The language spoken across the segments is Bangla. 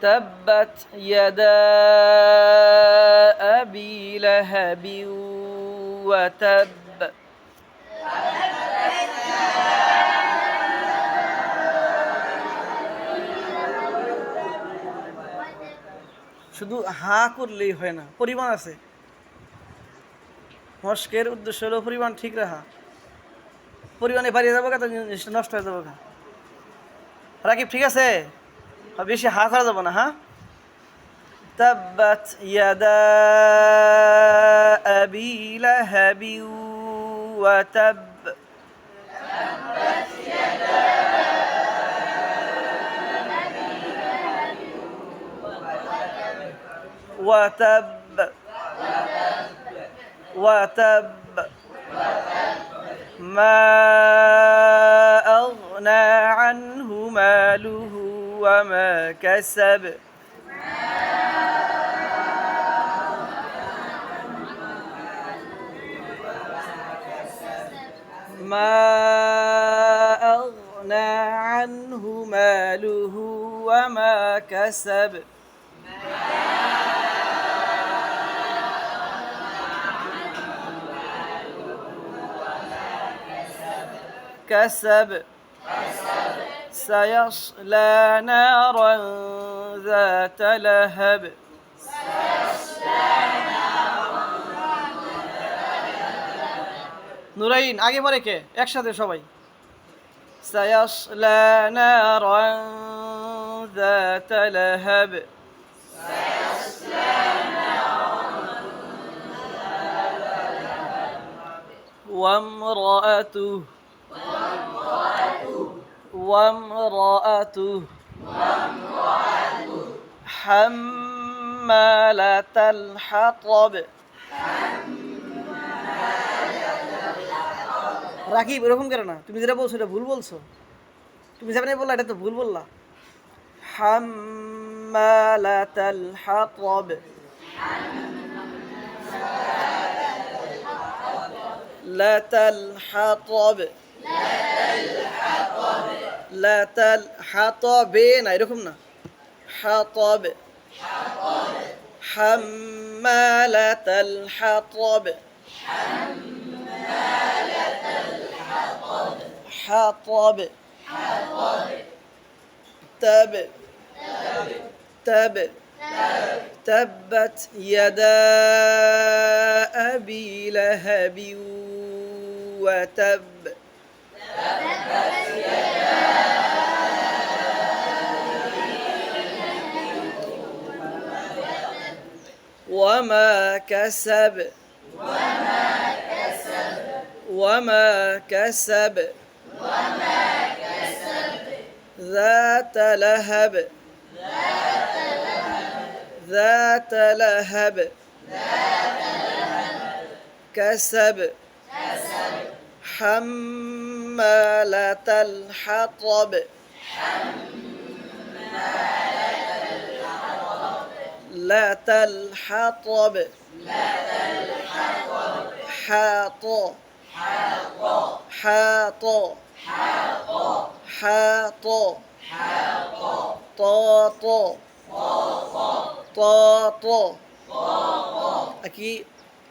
تبت يدا أبي لهب وتب শুধু হা করলেই হয় না পরিমাণ আছে মস্কের উদ্দেশ্য হলো পরিমাণ ঠিক রাখা পরিমাণে বাড়িয়ে যাবো তো জিনিসটা নষ্ট হয়ে যাবো গা রাকিব ঠিক আছে আর বেশি হা করা যাবো না হ্যাঁ تبت يدا أبي لهب وتب وتب وتب ما كسب. ما أغنى عنه ماله وما كسب. كسب. سيصلى نارا ذات لهب নুরাইন আগে পরে কে একসাথে সবাই سيصلى نارا ذات لهب وامرأته وامرأته حمالة الحطب রাকিব এরকম করে না তুমি যেটা বলছো এটা ভুল বলছো তুমি যেখানে বললা এটা তো ভুল বললা হাম্মালাতাল হাতব লাতাল হাতব লাতাল হাতবে না এরকম না হাতব হাম্মালাতাল হাতব حطب تب تب تبت يدا أبي لهب وتب وما كسب. وما كسب. وما كسب وما كسب ذات لهب. ذات لهب. ذات لهب كسب. كسب حمالة الحطب. حمالة لات الحطب حاط حاط حاط طاط طاط কি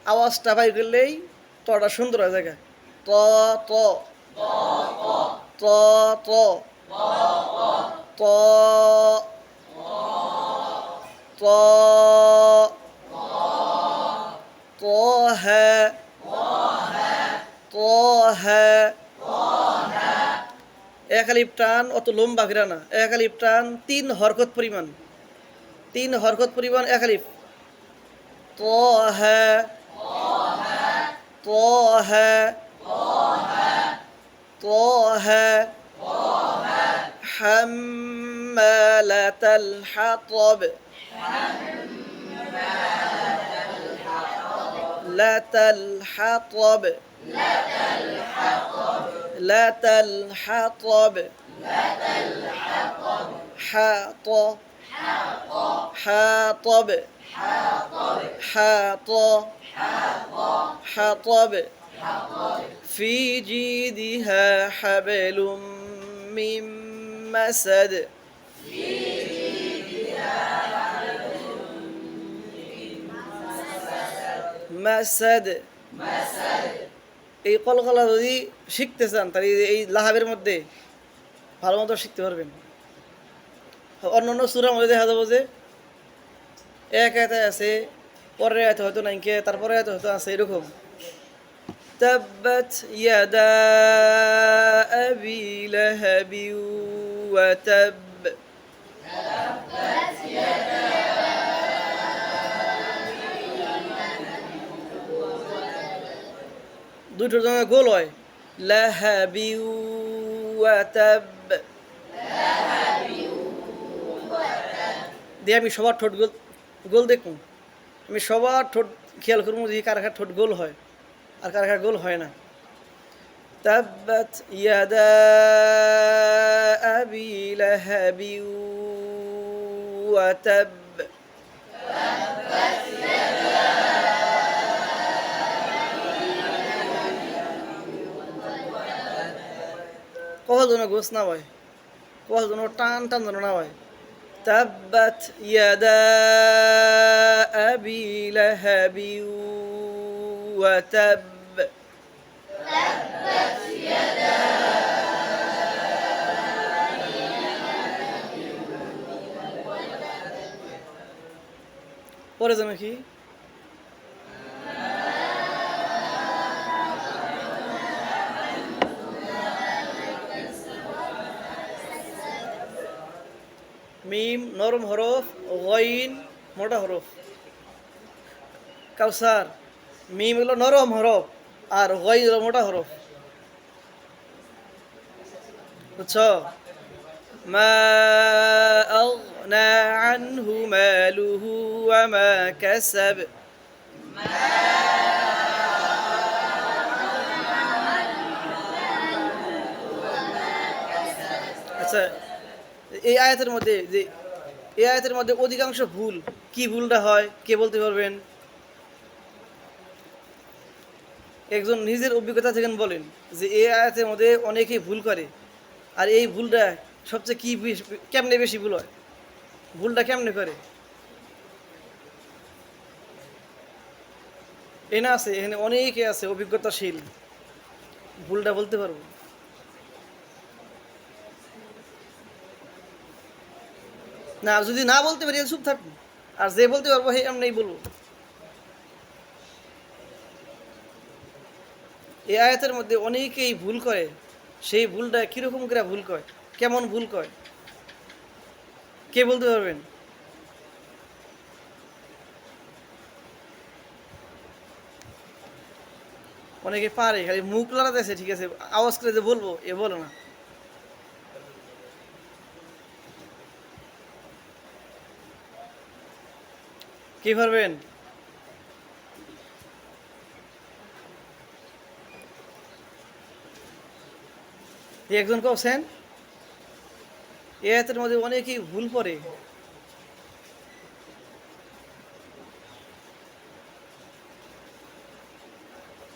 আওয়াজটা বাইর করলেই তটা সুন্দর হয়ে যায় ত ত ত ত ত ত طه طه এক আলিফ টান অত লম্বা ফিরা না এক আলিফ টান তিন হরকত পরিমাণ তিন হরকত পরিমাণ এক আলিফ طه طه طه حمالة الحطب. لات الحطب. لات الحطب. حاط. حاطب. حاط. حطب. في جيدها حبل من المسد মাসাদ এই কলকলা যদি শিখতে চান, তাহলে এই লাহাবের মধ্যে ভালো মতো শিখতে পারবেন। অন্য অন্য সুরার মধ্যে দেখা যাব যে এক এতে আছে, পরের এত হয়তো নাইকে তারপরে এত হয়তো আছে এরকম। تبت يدا أبي لهب وتب দুটোর জন্য গোল হয় লাহাবি ওয়াতাব দিয়ে আমি সবার ঠোঁট গোল গোল দেখুন আমি সবার ঠোঁট খেয়াল করবো যে কার কার ঠোঁট গোল হয় আর কার কার গোল হয় না তাব্বাত ইয়াদা আবি লাহাবি ওয়াতাব কখন যেন গোস না হয় কখন যেন টান টান যেন না হয় تبت يدا أبي لهب وتب পরে যেন কি মিম নরম হরফ গইন মোটা হরফ কাউসার মিম হলো নরম হরফ আর গইন হলো মোটা হরফ বুঝছো মা أغنى عنه ماله وما كسب আচ্ছা এই আয়াতের মধ্যে যে এই আয়াতের মধ্যে অধিকাংশ ভুল কি ভুলটা হয় কে বলতে পারবেন একজন নিজের অভিজ্ঞতা থেকে বলেন যে এই আয়াতের মধ্যে অনেকেই ভুল করে। আর এই ভুলটা সবচেয়ে কি কেমনে বেশি ভুল হয়? ভুলটা কেমনে করে? এনে আছে, এখানে অনেকে আছে অভিজ্ঞতাশীল। ভুলটা বলতে পারব? না যদি না বলতে পারি চুপ থাকব। আর যে বলতে পারব, হে, এমনি বলব। এই আয়াতের মধ্যে অনেকেই ভুল করে। সেই ভুলটা কীরকম করে ভুল করে? কেমন ভুল করে? কে বলতে পারবেন? অনেকে পারে, খালি মুখ লড়াতেছে ঠিক আছে, আওয়াজ করে যে বলব, এ বলো না। কি পারবেন? একজন কছেন এ হাতের মধ্যে অনেকেই ভুল করে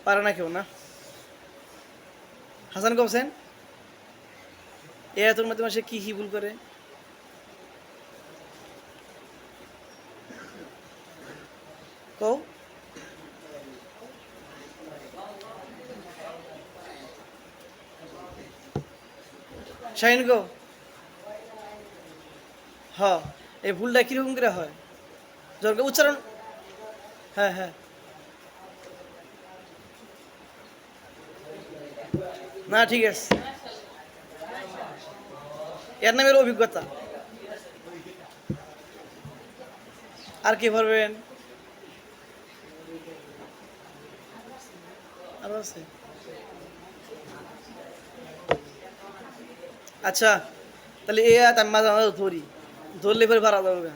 পারে না কেউ, না? হাসান কেন এ হাতের মধ্যে মানুষে কি কি ভুল করে? শাহিন গো হ এই ভুলটা কিরকম করে হয় জোর করে উচ্চারণ হ্যাঁ হ্যাঁ না ঠিক আছে এর নামের অভিজ্ঞতা আর কি পারবেন আরো আছে আচ্ছা তাহলে এ আমি মাঝে মাঝে ধরি। ধরলে পরে ভাড়া যাবে।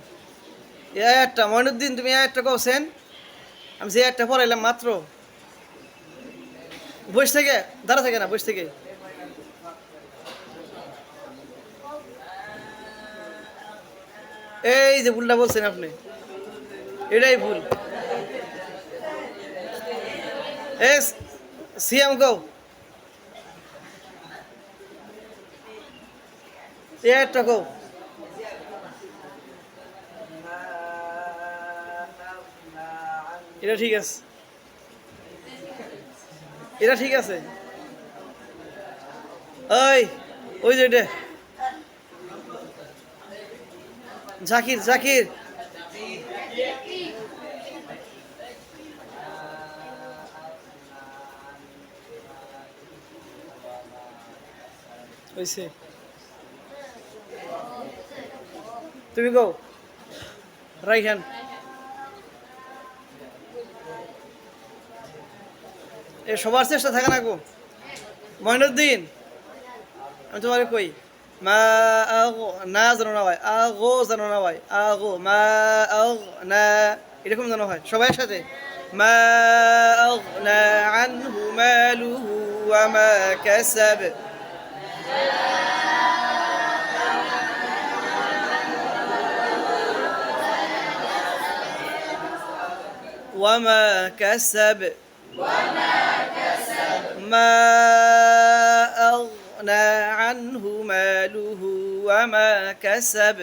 এ আয়াতটা, মইনুদ্দিন, তুমি এই আয়াতটা কছেন আমি যে আয়াতটা পড়াইলাম মাত্র। বসে থেকে, দাঁড়া থেকে না বসে থেকে। এই যে ভুলটা বলছেন আপনি, এটাই ভুল। এ সিএম কও। একটা কও এটা ঠিক আছে। এটা ঠিক আছে। ওই ওই যে এটা জাকির জাকির। হয়েছে তুমি গো রাইট হ্যান্ড এ, সবার চেষ্টা থাকে না গো। মহিনুদ্দিন, আমি তোমার কই, মা আগো, না জানো না ভাই, আগো জানো না ভাই, আগো, মা আগ, না, এরকম জানো হয়। সবাই সাথে মা আগ, না, আনহু, মালুহু, ওয়া মা কাসাব। وما كسب ما أغنى عنه ماله وما كسب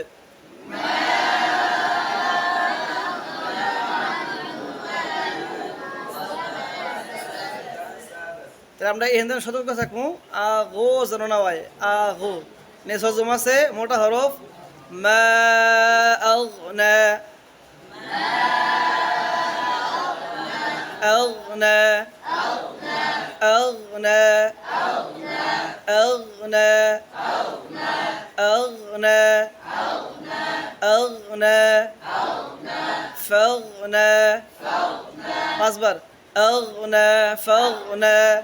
তাহলে আমরা এখান থেকে সতর্ক থাকবো আ গো যেন না হয় আ গো নে সজম আছে মোটা হরফ মা আগনা أغنى. أغنى. أغنى. أغنى. أغنى. فاغنى أصبر أغنى. فاغنى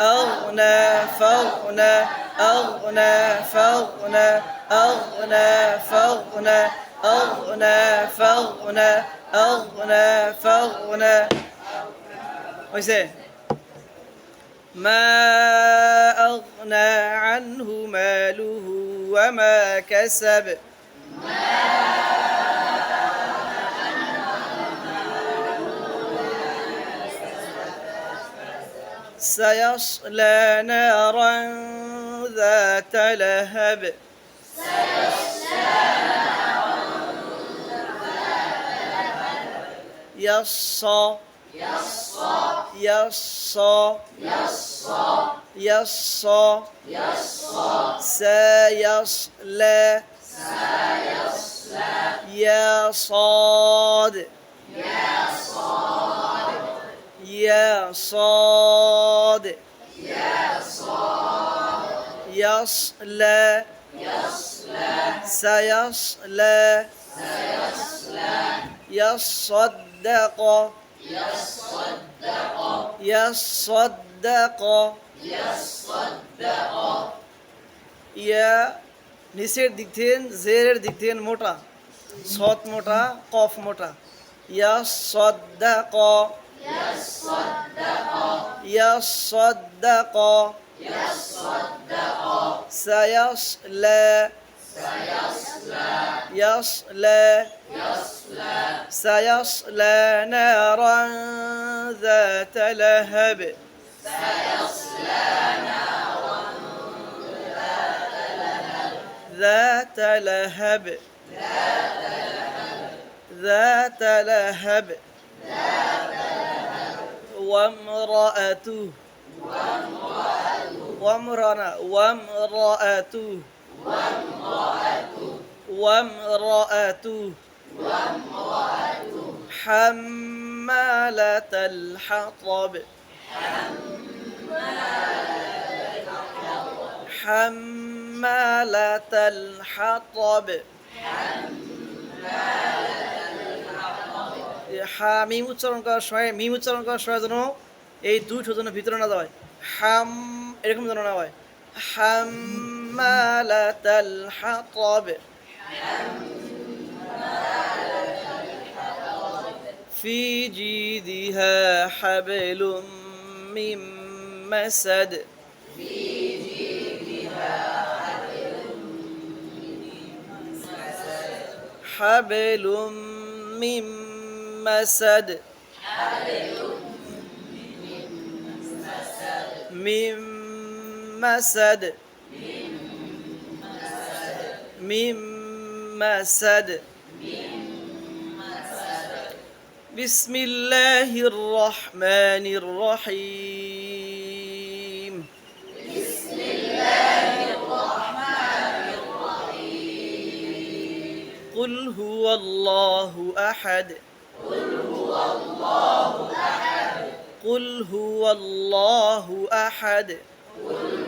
أغنى. فاغنى أغنى. فاغنى أغنى. فاغنى أغنى. فاغنى أغنى فأغنى. ويسه ما أغنى عنه ماله وما كسب. سيصلى نارا ذات لهب. يصى يصى يصى يصى سيصلى يا صاد يا صاد يصلى سيصلى يصدق يصدق ইয়া নিচের দিক থেকে জেরের দিক থেকে মোটা সৎ মোটা কফ মোটা ইয়া সদ্দাক ইয়া সদ্দাক سيصلى. يصلى سيصلى نارا ذات لهب. ذات لهب. ذات لهب. وامرأته. وامرأة وامرأته. وامرأته حمالة الحطب حمالة الحطب হা মিম উচ্চারণ করার সময় মিম উচ্চারণ করার সময় যেন এই দুই ঠোঁট যেন ভিতরে না দেওয়া হাম এরকম যেন না হয় حمالة الحطب. في جيدها حبل من مسد. حبل من مسد. حبل من مسد من مسد. بسم الله الرحمن الرحيم. قل هو الله أحد. قل هو الله أحد قل هو الله أحد قل هو الله أحد أحد.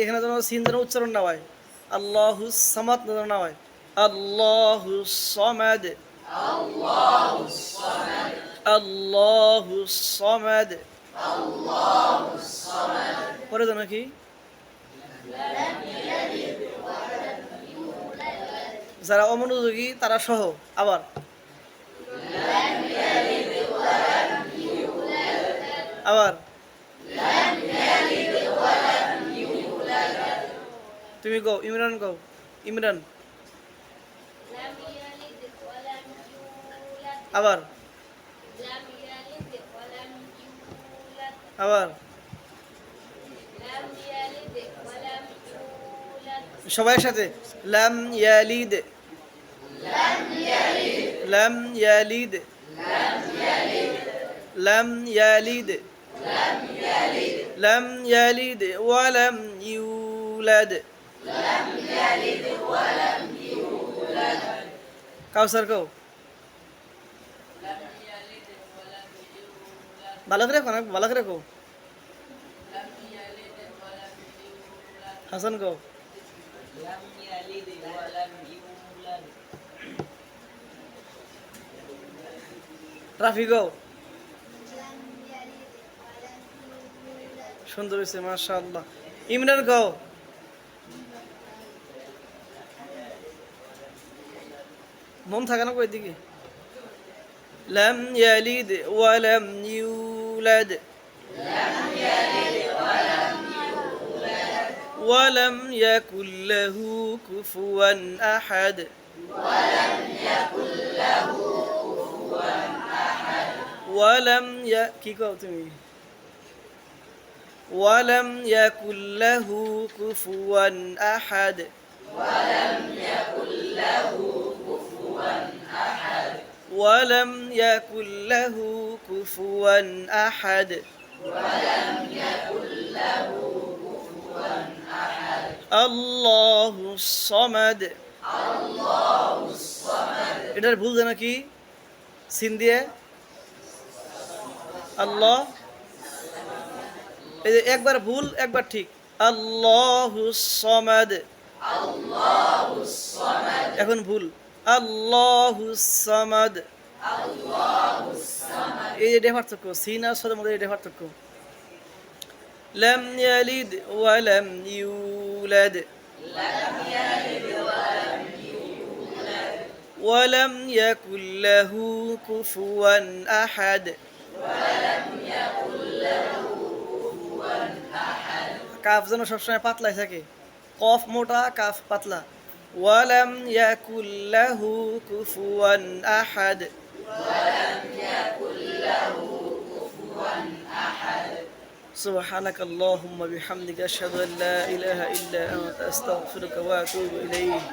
এখানে যেন সিন যেন উচ্চারণ না হয়। আল্লাহু সামাদ না হয়। আল্লাহু সামাদ। আল্লাহু সামাদ। পরে যেন কি? যারা অমনোযোগী, তারা সহ, আবার। আবার? তুমি কও, ইমরান কও, ইমরান। আবার? আবার? সবাই সাথে লাম ইয়ালিদ লাম ইয়ালিদ। লাম ইয়ালিদ। লাম ইয়ালিদ। لم يلد ولم يولد. لم يلد ولم يولد কাউসার কও। ভালো করে কোন ভালো করে কও। হাসান কও। রাফি কও। সুন্দর হইছে মাশাআল্লাহ। ইমরান গাও মন থাকে না কই দিকে? لم يلد ولم يولد لم يلد ولم ولم يكن له كفوا أحد ولم يكن له كفوا أحد ولم ي... كي قلت কি কও তুমি ولم يكن له كفوا أحد ولم يكن له كفوا أحد الله الصمد এটার ভুল জানো কি সিন দিয়ে আল্লাহ এই যে একবার ভুল একবার ঠিক আল্লাহ সমাদ এখন ভুল আল্লাহ সমাদ এই যে এটা পার্থক্য সিন আর সদের মধ্যে এটা পার্থক্য لم يلد ولم يولد ولم يكن له كفوا أحد কাফ যেন সবসময় পাতলাই থাকে কফ মোটা কাফ পাতলা ওয়ালাম ইয়াকুল্লাহু কুফুয়ান আহাদ سبحانك اللهم بحمدك أشهد أن لا إله إلا أنت أستغفرك وأتوب إليك